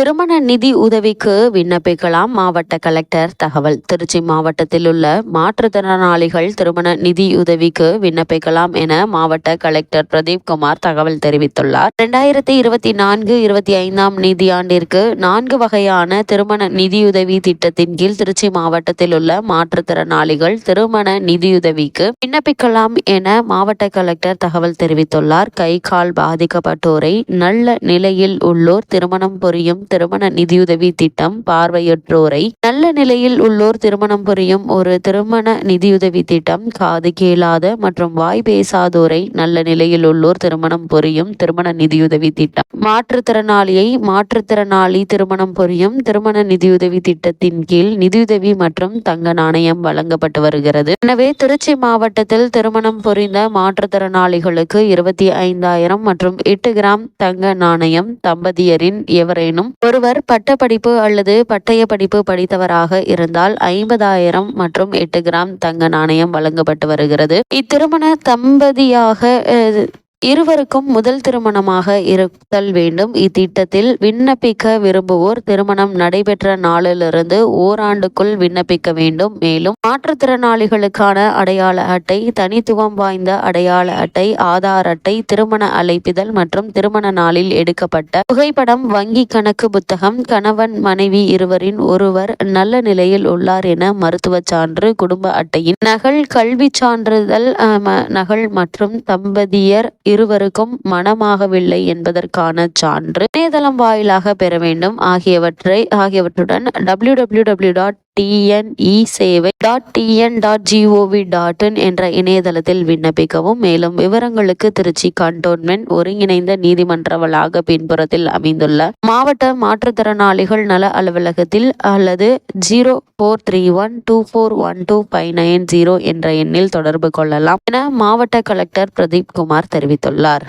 திருமண நிதி உதவிக்கு விண்ணப்பிக்கலாம் மாவட்ட கலெக்டர். தகவல் திருச்சி மாவட்டத்தில் உள்ள மாற்றுத்திறனாளிகள் திருமண நிதி உதவிக்கு விண்ணப்பிக்கலாம் என மாவட்ட கலெக்டர் பிரதீப் குமார் தகவல் தெரிவித்துள்ளார். இரண்டாயிரத்தி இருபத்தி நான்கு இருபத்தி ஐந்தாம் நிதியாண்டிற்கு நான்கு வகையான திருமண நிதியுதவி திட்டத்தின் கீழ் திருச்சி மாவட்டத்தில் உள்ள மாற்றுத்திறனாளிகள் திருமண நிதியுதவிக்கு விண்ணப்பிக்கலாம் என மாவட்ட கலெக்டர் தகவல் தெரிவித்துள்ளார். கை கால் பாதிக்கப்பட்டோரை நல்ல நிலையில் உள்ளோர் திருமணம் புரியும் திருமண நிதியுதவி திட்டம் பார்வையற்றோரை நல்ல நிலையில் உள்ளோர் திருமணம் புரியும் ஒரு திருமண நிதியுதவி திட்டம். காது கேளாத மற்றும் வாய் பேசாதோரை நல்ல நிலையில் உள்ளோர் திருமணம் புரியும் திருமண நிதியுதவி திட்டம். மாற்றுத்திறனாளியை மாற்றுத்திறனாளி திருமணம் புரியும் திருமண நிதியுதவி திட்டத்தின் கீழ் நிதியுதவி மற்றும் தங்க நாணயம் வழங்கப்பட்டு வருகிறது. எனவே திருச்சி மாவட்டத்தில் திருமணம் புரிந்த மாற்றுத்திறனாளிகளுக்கு இருபத்தி ஐந்தாயிரம் மற்றும் எட்டு கிராம் தங்க நாணயம் தம்பதியரின் எவரேனும் ஒருவர் பட்டப்படிப்பு அல்லது பட்டய படிப்பு படித்தவராக இருந்தால் ஐம்பதாயிரம் மற்றும் எட்டு கிராம் தங்க நாணயம் வழங்கப்பட்டு வருகிறது. இத்திருமண தம்பதியாக இருவருக்கும் முதல் திருமணமாக இருத்தல் வேண்டும். இத்திட்டத்தில் விண்ணப்பிக்க விரும்புவோர் திருமணம் நடைபெற்ற நாளிலிருந்து ஓராண்டுக்குள் விண்ணப்பிக்க வேண்டும். மேலும் மாற்றுத்திறனாளிகளுக்கான அடையாள அட்டை தனித்துவம் வாய்ந்த அடையாள அட்டை ஆதார் அட்டை திருமண அழைப்பிதழ் மற்றும் திருமண நாளில் எடுக்கப்பட்ட புகைப்படம் வங்கி கணக்கு புத்தகம் கணவன் மனைவி இருவரின் ஒருவர் நல்ல நிலையில் உள்ளார் என மருத்துவ சான்று குடும்ப அட்டையின் நகல் கல்வி சான்றிதழ் நகல் மற்றும் தம்பதியர் இருவருக்கும் மனமாகவில்லை என்பதற்கான சான்று. இணையதளம் வாயிலாக பெற வேண்டும். ஆகியவற்றை ஆகியவற்றுடன் W W W dot TNE சேவை dot TN dot GOV dot in என்ற இணையதளத்தில் விண்ணப்பிக்கவும். மேலும் விவரங்களுக்கு திருச்சி கண்டோன்மெண்ட் ஒருங்கிணைந்த நீதிமன்ற வளாக பின்புறத்தில் அமைந்துள்ள மாவட்ட மாற்றுத்திறனாளிகள் நல அலுவலகத்தில் அல்லது zero four three one two four one two five nine zero என்ற எண்ணில் தொடர்பு கொள்ளலாம் என மாவட்ட கலெக்டர் பிரதீப் குமார் தெரிவித்துள்ளார்.